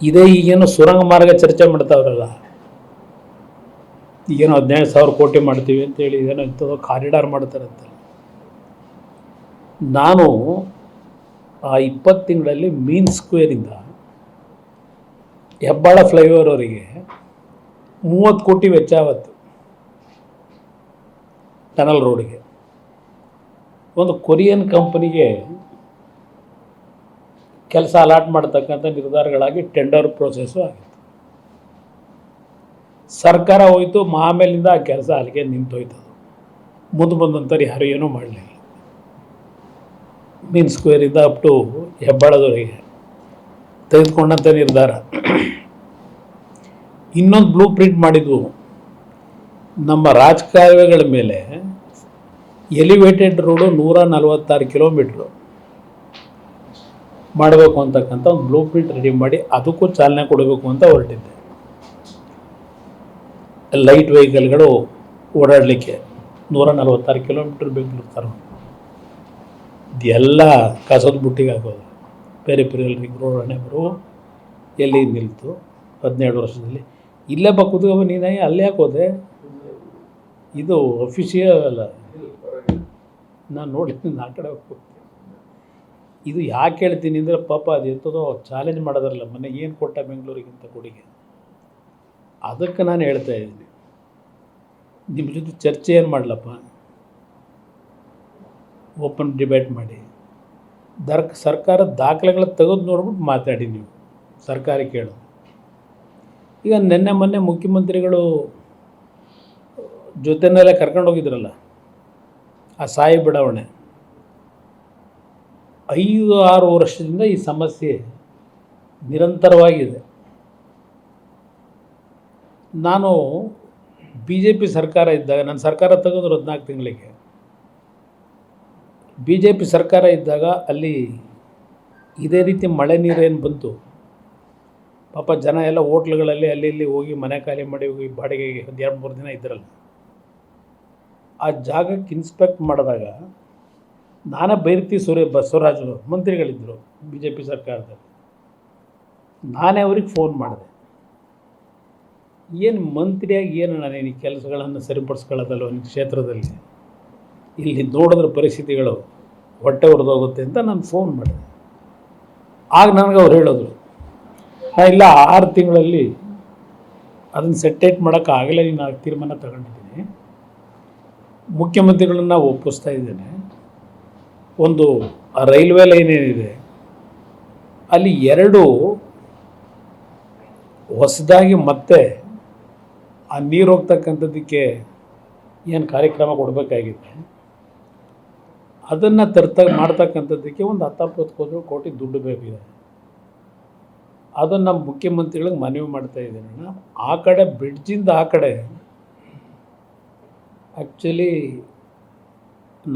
ಇದೇ ಈಗೇನು ಸುರಂಗ ಮಾರ್ಗ ಚರ್ಚೆ ಮಾಡ್ತಾವ್ರಲ್ಲ? ಈಗೇನು ಹದಿನೈದು ಸಾವಿರ ಕೋಟಿ ಮಾಡ್ತೀವಿ ಅಂತೇಳಿ ಏನೋ ಇಂಥದ್ದು ಕಾರಿಡಾರ್ ಮಾಡ್ತಾರಂತೆ ನಾನು ಆ ಇಪ್ಪತ್ತು ತಿಂಗಳಲ್ಲಿ ಮೀನ್ ಸ್ಕ್ವೇರಿಂದ ಹೆಬ್ಬಾಳ ಫ್ಲೈಓವರ್ ಅವರಿಗೆ ಮೂವತ್ತು ಕೋಟಿ ವೆಚ್ಚ ಆವತ್ತು ಟನಲ್ ರೋಡಿಗೆ. ಒಂದು ಕೊರಿಯನ್ ಕಂಪನಿಗೆ ಕೆಲಸ ಅಲಾಟ್ ಮಾಡ್ತಕ್ಕಂಥ ನಿರ್ಧಾರಗಳಾಗಿ ಟೆಂಡರ್ ಪ್ರೋಸೆಸ್ಸು ಆಗಿತ್ತು. ಸರ್ಕಾರ ಹೋಯಿತು ಆಮೇಲಿಂದ ಆ ಕೆಲಸ ಅಲ್ಲಿಗೆ ನಿಂತೋಯ್ತು. ಮುಂದೆ ಬಂದಂಥವ್ರು ಯಾರು ಏನೂ ಮಾಡಲಿಲ್ಲ. ಮೀನ್ ಸ್ಕ್ವೇರಿಂದ ಅಪ್ ಟು ಹೆಬ್ಬಾಳದವರಿಗೆ ತೆಗೆದುಕೊಂಡಂಥ ನಿರ್ಧಾರ. ಇನ್ನೊಂದು ಬ್ಲೂ ಪ್ರಿಂಟ್ ಮಾಡಿದ್ವು. ನಮ್ಮ ರಾಜಕಾಲುವೆಗಳ ಮೇಲೆ ಎಲಿವೇಟೆಡ್ ರೋಡು ನೂರ ನಲವತ್ತಾರು ಕಿಲೋಮೀಟ್ರು ಮಾಡಬೇಕು ಅಂತಕ್ಕಂಥ ಒಂದು ಬ್ಲೂ ಪ್ರಿಂಟ್ ರೆಡಿ ಮಾಡಿ ಅದಕ್ಕೂ ಚಾಲನೆ ಕೊಡಬೇಕು ಅಂತ ಹೊರಟಿದ್ದೆ. ಲೈಟ್ ವೆಹಿಕಲ್ಗಳು ಓಡಾಡಲಿಕ್ಕೆ ನೂರ ನಲವತ್ತಾರು ಕಿಲೋಮೀಟ್ರ್ ಬೆಂಗಳೂರು ತರ ಇದೆಲ್ಲ ಕಸದ ಬುಟ್ಟಿಗೆ ಬೇರೆ ಬೇರೆ ರಿಂಗ್ ರೋಡ್ ಹಣೆ ಬರು ಎಲ್ಲಿ ನಿಲ್ತು ಹದಿನೇಳು ವರ್ಷದಲ್ಲಿ. ಇಲ್ಲೇ ಬಾ ನೀನೇ ಅಲ್ಲೇ ಹೋದೆ? ಇದು ಅಫಿಷಿಯಲ್ ಅಲ್ಲ. ನಾನು ನೋಡಿದ್ದೀನಿ ಆ ಇದು ಯಾಕೆ ಹೇಳ್ತೀನಿ ಅಂದರೆ ಪಾಪ ಅದು ಎಂಥದೋ ಚಾಲೆಂಜ್ ಮಾಡೋದ್ರಲ್ಲ, ಮೊನ್ನೆ ಏನು ಕೊಟ್ಟ ಬೆಂಗಳೂರಿಗಿಂತ ಕೊಡುಗೆ. ಅದಕ್ಕೆ ನಾನು ಹೇಳ್ತಾ ಇದ್ದೀನಿ. ನಿಮ್ಮ ಜೊತೆ ಚರ್ಚೆ ಏನು ಮಾಡಲಪ್ಪ? ಓಪನ್ ಡಿಬೇಟ್ ಮಾಡಿ. ದರ್ ಸರ್ಕಾರದ ದಾಖಲೆಗಳ ತೆಗೆದು ನೋಡ್ಬಿಟ್ಟು ಮಾತಾಡಿ ನೀವು. ಸರ್ಕಾರ ಕೇಳು. ಈಗ ನಿನ್ನೆ ಮೊನ್ನೆ ಮುಖ್ಯಮಂತ್ರಿಗಳು ಜೊತೆನಲ್ಲೇ ಕರ್ಕೊಂಡು ಹೋಗಿದ್ರಲ್ಲ, ಆ ಸಾಯಿ ಬಡಾವಣೆ. ಐದು ಆರು ವರ್ಷದಿಂದ ಈ ಸಮಸ್ಯೆ ನಿರಂತರವಾಗಿದೆ. ನಾನು ಬಿ ಜೆ ಪಿ ಸರ್ಕಾರ ಇದ್ದಾಗ ನನ್ನ ಸರ್ಕಾರ ತೆಗೆದ್ರು ಹದಿನಾಲ್ಕು ತಿಂಗಳಿಗೆ. ಬಿ ಜೆ ಪಿ ಸರ್ಕಾರ ಇದ್ದಾಗ ಅಲ್ಲಿ ಇದೇ ರೀತಿ ಮಳೆ ನೀರೇನು ಬಂತು. ಪಾಪ ಜನ ಎಲ್ಲ ಹೋಟ್ಲುಗಳಲ್ಲಿ ಅಲ್ಲಿ ಇಲ್ಲಿ ಹೋಗಿ ಮನೆ ಖಾಲಿ ಮಾಡಿ ಹೋಗಿ ಬಾಡಿಗೆಗೆ ಒಂದು ಎರಡು ಮೂರು ದಿನ ಇದ್ರಲ್ಲ. ಆ ಜಾಗಕ್ಕೆ ಇನ್ಸ್ಪೆಕ್ಟ್ ಮಾಡಿದಾಗ ನಾನೇ ಬೈರ್ತಿ ಸೂರ್ಯ ಬಸವರಾಜು ಮಂತ್ರಿಗಳಿದ್ದರು ಬಿ ಜೆ ಪಿ ಸರ್ಕಾರದಲ್ಲಿ. ನಾನೇ ಅವ್ರಿಗೆ ಫೋನ್ ಮಾಡಿದೆ. ಏನು ಮಂತ್ರಿಯಾಗಿ ಏನು ನಾನು ಈ ಕೆಲಸಗಳನ್ನು ಸರಿಪಡಿಸ್ಕೊಳ್ಳೋದಲ್ಲ ಒಂದು ಕ್ಷೇತ್ರದಲ್ಲಿ? ಇಲ್ಲಿ ನೋಡಿದ್ರೆ ಪರಿಸ್ಥಿತಿಗಳು ಹೊಟ್ಟೆ ಹೊಡೆದೋಗುತ್ತೆ ಅಂತ ನಾನು ಫೋನ್ ಮಾಡಿದೆ. ಆಗ ನನಗೆ ಅವ್ರು ಹೇಳಿದ್ರು ಇಲ್ಲ ಆರು ತಿಂಗಳಲ್ಲಿ ಅದನ್ನು ಸೆಟ್ಟೇಟ್ ಮಾಡೋಕ್ಕಾಗಲೇ ನೀನು ತೀರ್ಮಾನ ತಗೊಂಡಿದ್ದೀನಿ. ಮುಖ್ಯಮಂತ್ರಿಗಳನ್ನ ಒಪ್ಪಿಸ್ತಾ ಇದ್ದೇನೆ. ಒಂದು ರೈಲ್ವೆ ಲೈನ್ ಏನಿದೆ, ಅಲ್ಲಿ ಎರಡು ಹೊಸದಾಗಿ ಮತ್ತೆ ಆ ನೀರು ಹೋಗ್ತಕ್ಕಂಥದ್ದಕ್ಕೆ ಏನು ಕಾರ್ಯಕ್ರಮ ಕೊಡಬೇಕಾಗಿತ್ತು? ಅದನ್ನು ತರ್ತ ಮಾಡ್ತಕ್ಕಂಥದ್ದಕ್ಕೆ ಒಂದು ಹತ್ತಪ್ಪತ್ತು ಕೋಟಿ ದುಡ್ಡು ಬೇಕಿದೆ. ಅದನ್ನು ಮುಖ್ಯಮಂತ್ರಿಗಳಿಗೆ ಮನವಿ ಮಾಡ್ತಾ ಇದ್ದೀನಿ ಆ ಕಡೆ, ಬ್ರಿಡ್ಜಿಂದ ಆ ಕಡೆ ಆ್ಯಕ್ಚುಲಿ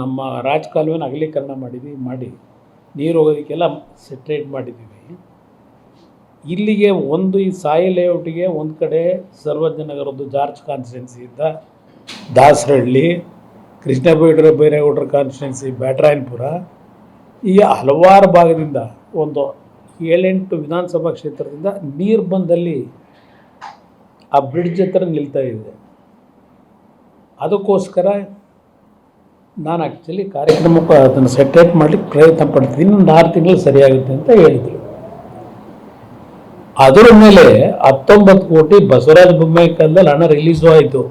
ನಮ್ಮ ರಾಜಕಾಲುವೆನ ಅಗಲೀಕರಣ ಮಾಡಿದ್ವಿ ಮಾಡಿ, ನೀರು ಹೋಗೋದಕ್ಕೆಲ್ಲ ಸೆಟ್ರೇಟ್ ಮಾಡಿದ್ದೀವಿ. ಇಲ್ಲಿಗೆ ಒಂದು ಈ ಸಾಯಿ ಲೇಔಟಿಗೆ ಒಂದು ಕಡೆ ಸರ್ವಜ್ಞನಗರದ್ದು ಜಾರ್ಜ್ ಕಾನ್ಸ್ಟಿಟ್ಯೂನ್ಸಿಯಿಂದ ದಾಸರಹಳ್ಳಿ ಕೃಷ್ಣ ಬೈಡ್ರ ಬೈರೇಗೌಡರ ಕಾನ್ಸ್ಟಿಟ್ಯೂನ್ಸಿ ಬ್ಯಾಟ್ರಾಯನ್ಪುರ, ಈ ಹಲವಾರು ಭಾಗದಿಂದ ಒಂದು ಏಳೆಂಟು ವಿಧಾನಸಭಾ ಕ್ಷೇತ್ರದಿಂದ ನೀರು ಬಂದಲ್ಲಿ ಆ ಬ್ರಿಡ್ಜ್ ಹತ್ರ ನಿಲ್ತಾ ಇದೆ. ಅದಕ್ಕೋಸ್ಕರ ನಾನು ಆ್ಯಕ್ಚುಲಿ ಕಾರ್ಯಕ್ರಮಕ್ಕೆ ಅದನ್ನು ಸೆಟ್ರೇಟ್ ಮಾಡಲಿಕ್ಕೆ ಪ್ರಯತ್ನ ಪಡ್ತೀನಿ ಇನ್ನೊಂದು ಆರು ತಿಂಗಳು ಸರಿಯಾಗುತ್ತೆ ಅಂತ ಹೇಳಿದರು. ಅದರ ಮೇಲೆ ಹತ್ತೊಂಬತ್ತು ಕೋಟಿ ಬಸವರಾಜ ಬೊಮ್ಮಾಯಿ ಕಾಲದಲ್ಲಿ ಹಣ ರಿಲೀಸು ಆಯಿತು.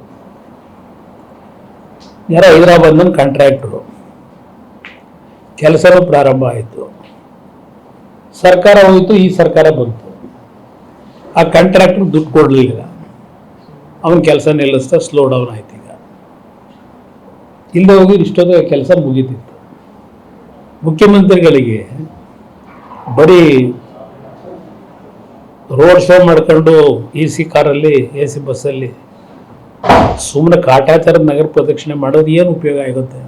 ಯಾರ ಹೈದರಾಬಾದ್ನ ಕಾಂಟ್ರಾಕ್ಟ್ರು ಕೆಲಸನೂ ಪ್ರಾರಂಭ ಆಯಿತು. ಸರ್ಕಾರ ಹೋಯಿತು, ಈ ಸರ್ಕಾರ ಬಂತು. ಆ ಕಾಂಟ್ರಾಕ್ಟ್ರಿಗೆ ದುಡ್ಡು ಕೊಡಲಿಲ್ಲ. ಅವನ ಕೆಲಸ ನಿಲ್ಲಿಸ್ತಾ ಸ್ಲೋ ಡೌನ್ ಆಯ್ತು. ಇಲ್ಲದೆ ಹೋಗಿ ಇಷ್ಟೊತ್ತಿಗೆ ಕೆಲಸ ಮುಗೀತಿತ್ತು. ಮುಖ್ಯಮಂತ್ರಿಗಳಿಗೆ ಬರೀ ರೋಡ್ ಶೋ ಮಾಡ್ಕೊಂಡು ಎ ಸಿ ಕಾರಲ್ಲಿ ಎ ಸಿ ಬಸ್ಸಲ್ಲಿ ಸುಮ್ಮನೆ ಕಾಟಾಚಾರದ ನಗರ ಪ್ರದಕ್ಷಿಣೆ ಮಾಡೋದು ಏನು ಉಪಯೋಗ ಆಗುತ್ತೆ?